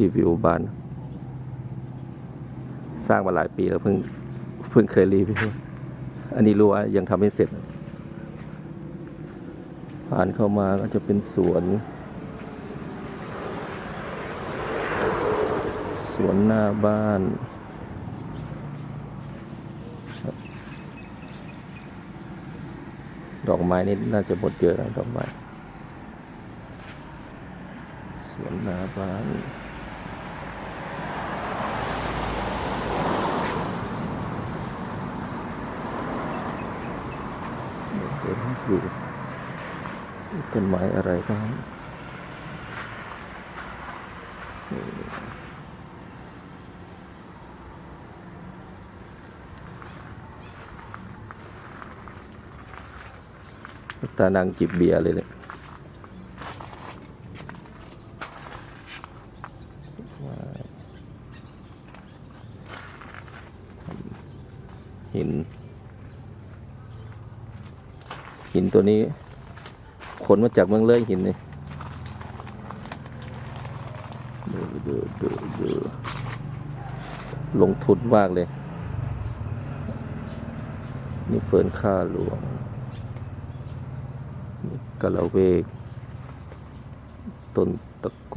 รีวิวบ้าน สร้างมาหลายปีแล้วเพิ่งเพิ่งเคยรีวิว อันนี้รู้ว่ายังทำไม่เสร็จ ผ่านเข้ามาก็จะเป็นสวน สวนหน้าบ้านดอกไม้นี่น่าจะหมดเยอะแล้วดอกไม้สวนหน้าบ้าน เดี๋ยวให้ดูต้นไม้อะไรบ้างตานางจิบเบียร์เลยเลยหิน หินตัวนี้ ขนมาจากเมืองเลยหินนี่ดูดูดูดูลงทุนมากเลย นี่เฟิร์นค่าหลวงนี่กะละเวกต้นตะโก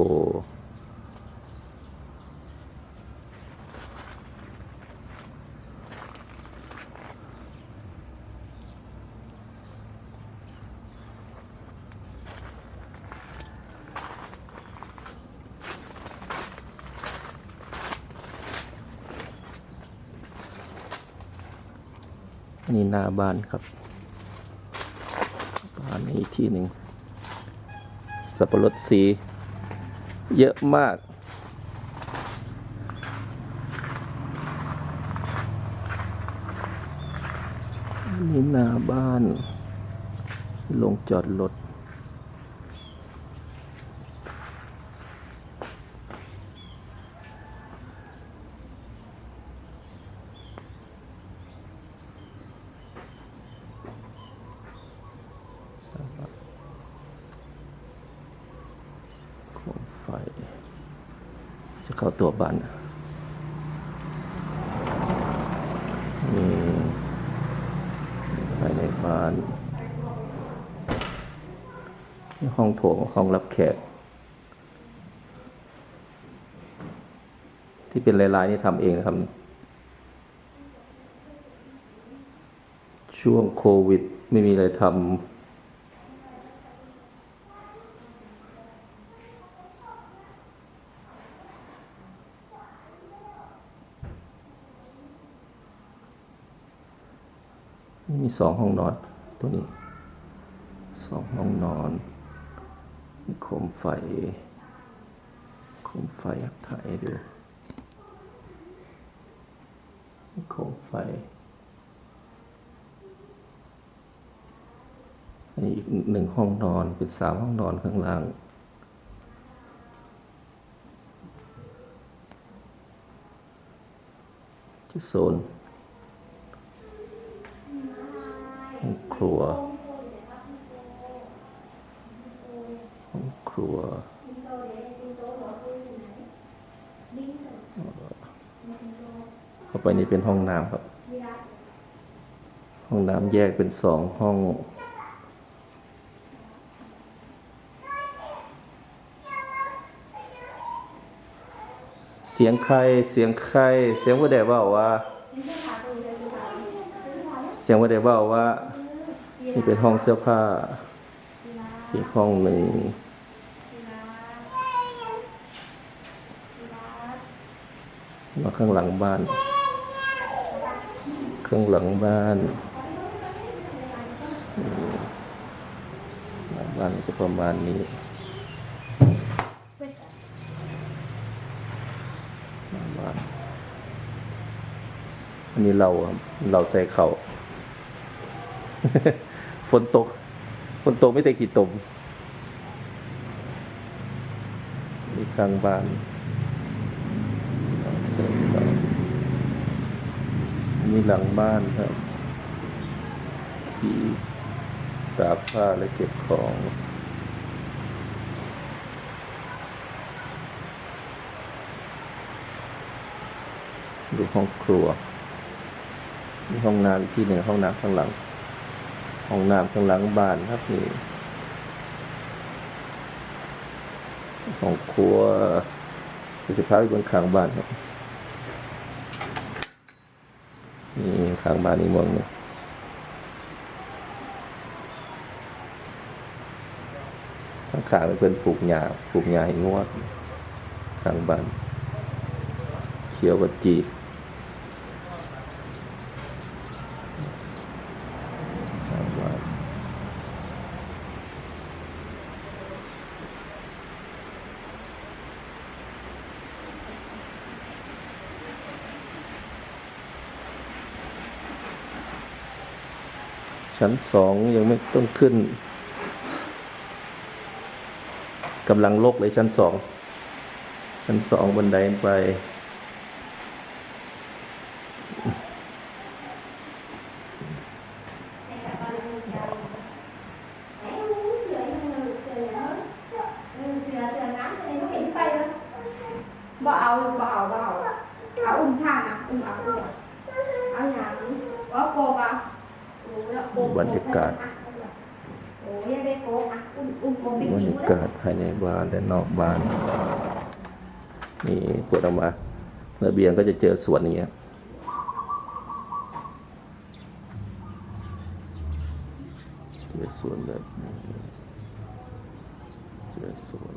นี่หน้าบ้านครับบ้านนี้ที่หนึ่งสับปะรดสี เยอะมากนี่หน้าบ้าน ลงจอดรถ โคมไฟ จะเข้าตัวบ้านนี่ภายในบ้าน ห้องโถงห้องรับแขก ที่เป็นลาย ๆ นี่ทำเองนะครับ ช่วงโควิด ไม่มีอะไรทำ มีสองห้องนอนตัวนี้สองห้องนอนมีโคมไฟโคมไฟถ่ายดูมีโคมไฟอันนี้อีกหนึ่งห้องนอนเป็นสามห้องนอนข้างล่างที่โซน ห้องครัว ห้องครัวเข้าไปนี่เป็นห้องน้ำครับ ห้องน้ำแยกเป็นสองห้องเสียงใคร เสียงใคร เสียงว่าแดว่าว่า สียงว่าแดว่าว่า นี่เป็นห้องเสื้อผ้า อีกห้องหนึ่งมาข้างหลังบ้าน ข้างหลังบ้าน หลังบ้านจะประมาณนี้หลังบ้านอันนี้เราเราใส่เข่า ฝนตก ฝนตกไม่แต่ขีดตมนี่ข้างบ้านนี่หลังบ้านครับที่ตากผ้าและเก็บของดูห้องครัว มีห้องน้ำอีกที่หนึ่งห้องน้ำข้างหลัง ห้องน้ำข้างหลังบ้านครับนี่ห้องครัวจะสิพาไปบนข้างบ้านครับนี่ข้างบ้านนี่มองเนี่ยข้างข้างเป็นปลูกหญ้าปลูกหญ้าให้งวดข้างบ้านเขียวกับจีข้างบ้าน ชั้นสองยังไม่ต้องขึ้นกำลังลกเลยชั้นสอง ชั้นสองบันไดไป บ่เอาบ่เอาบ่เอาเอาอุ้มชานะอุ้มเอาเพื่อเอาอย่างว่าโก บอะโอ้แล้วโกบรรยากาศบอะอุ้มอุ้มโกบรรยากาศภายในบ้านและนอกบ้านนี่เปิดออกมาระเบียงก็จะเจอสวนอย่างเงี้ยเจอสวนแบบเจอสวน